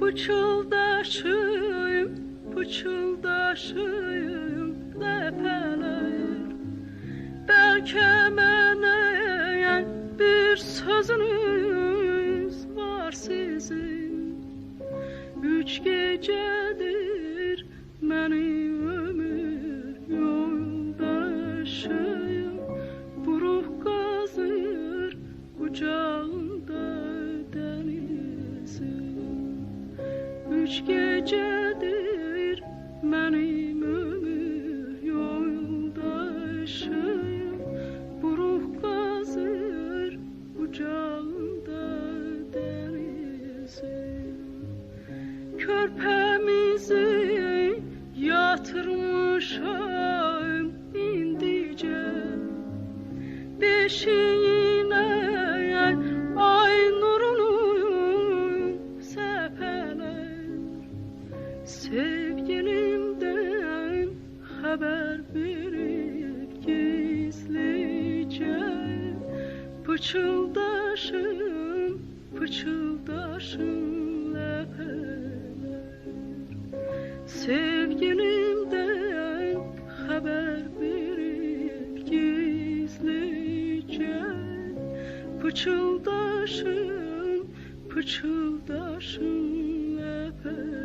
Pıçıldaşım, pıçıldaşım lepeler mənə bir sözünüz var sizin. Üç gecedir benim Üç gecedir benim ömür yoldaşım Buruq qazır qucağında denizim Körpəmizi yatırmışam indicə Beşiyinə Sevgilimdən xəbər verib gizlicə Pıçıldaşım, pıçıldaşım ləpələr Sevgilimdən xəbər verib gizlicə Pıçıldaşım, pıçıldaşım ləpələr